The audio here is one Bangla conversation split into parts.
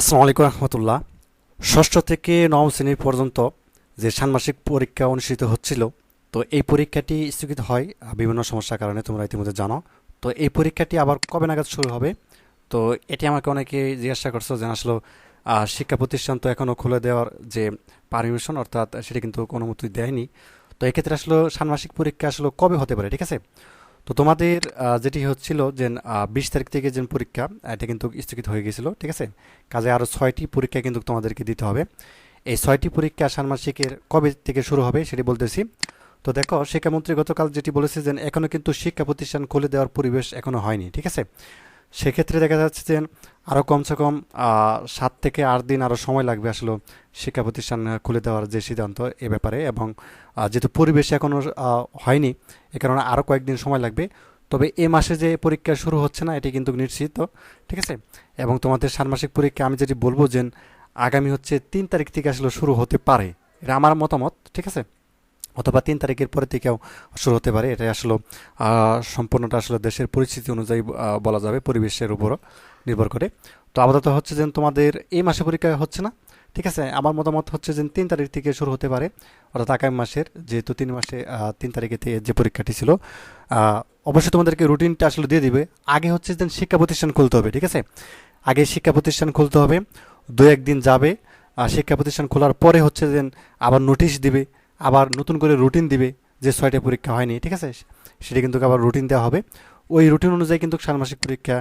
আসসালামু আলাইকুম রহমতুল্লাহ। ষষ্ঠ থেকে নবম শ্রেণি পর্যন্ত যে ষান্মাসিক পরীক্ষা অনুষ্ঠিত হচ্ছিল, তো এই পরীক্ষাটি স্থগিত হয় বিভিন্ন সমস্যার কারণে তোমরা ইতিমধ্যে জানো। তো এই পরীক্ষাটি আবার কবে নাগাদ শুরু হবে? তো এটি আমাকে অনেকে জিজ্ঞাসা করছ যে আসলে শিক্ষা প্রতিষ্ঠান তো এখনও খুলে দেওয়ার যে পারমিশন অর্থাৎ সেটি কিন্তু অনুমতি দেয়নি। তো এক্ষেত্রে আসলে ষান্মাসিক পরীক্ষা আসলে কবে হতে পারে, ঠিক আছে? তো তোমাদের যেটি হচ্ছিল যে বিশ তারিখ থেকে যে পরীক্ষা এটা কিন্তু স্থগিত হয়ে গেছিল, ঠিক আছে? কাজে আরও ছয়টি পরীক্ষা কিন্তু তোমাদেরকে দিতে হবে। এই ছয়টি পরীক্ষা ষান্মাসিকের কবে থেকে শুরু হবে সেটি বলতেছি। তো দেখো, শিক্ষামন্ত্রী গতকাল যেটি বলেছে যে এখনও কিন্তু শিক্ষা প্রতিষ্ঠান খুলে দেওয়ার পরিবেশ এখনও হয়নি, ঠিক আছে? সেক্ষেত্রে দেখা যাচ্ছে যে আরও কমসে কম সাত থেকে আট দিন আরও সময় লাগবে আসলে শিক্ষা প্রতিষ্ঠান খুলে দেওয়ার যে সিদ্ধান্ত এ ব্যাপারে এবং যেহেতু পরিবেশ এখনও হয়নি, এ কারণে আরও কয়েকদিন সময় লাগবে। তবে এ মাসে যে পরীক্ষা শুরু হচ্ছে না, এটি কিন্তু নিশ্চিত, ঠিক আছে? এবং তোমাদের ষান্মাসিক পরীক্ষা আমি যেটি বলব যে আগামী হচ্ছে তিন তারিখ থেকে আসলে শুরু হতে পারে, এটা আমার মতামত, ঠিক আছে? অথবা তিন তারিখের পরে থেকেও শুরু হতে পারে। এটা আসলে সম্পূর্ণটা আসলে দেশের পরিস্থিতি অনুযায়ী বলা যাবে, পরিবেশের উপরও নির্ভর করে। তো আপাতত হচ্ছে যে তোমাদের এই মাসে পরীক্ষা হচ্ছে না? ঠিক আছে, আমার মতামত হচ্ছে যে তিন তারিখ থেকে শুরু হতে পারে। অর্থাৎ আগামী মাসের যেহেতু তিন মাসে তিন তারিখে যে পরীক্ষাটি ছিল অবশ্যই তোমাদেরকে রুটিনটা আসলে দিয়ে দিবে। আগে হচ্ছে যে শিক্ষা প্রতিষ্ঠান খুলতে হবে, ঠিক আছে? আগে শিক্ষা প্রতিষ্ঠান খুলতে হবে দু একদিন যাবে শিক্ষা প্রতিষ্ঠান খোলার পরে হচ্ছে যে আবার নোটিশ দিবে আবার নতুন করে রুটিন দিবে যে ছয়টা পরীক্ষা হয়নি, ঠিক আছে? সেটা কিন্তু আবার রুটিন দেওয়া হবে। ওই রুটিন অনুযায়ী কিন্তু ষান্মাসিক পরীক্ষা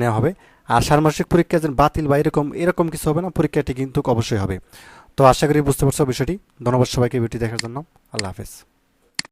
নেওয়া হবে। আর ষান্মাসিক পরীক্ষা যেন বাতিল বা এরকম এরকম কিছু হবে না, পরীক্ষাটি কিন্তু অবশ্যই হবে। তো আশা করি বুঝতে পারছ বিষয়টি। ধন্যবাদ সবাইকে ভিডিওটি দেখার জন্য। আল্লাহ হাফেজ।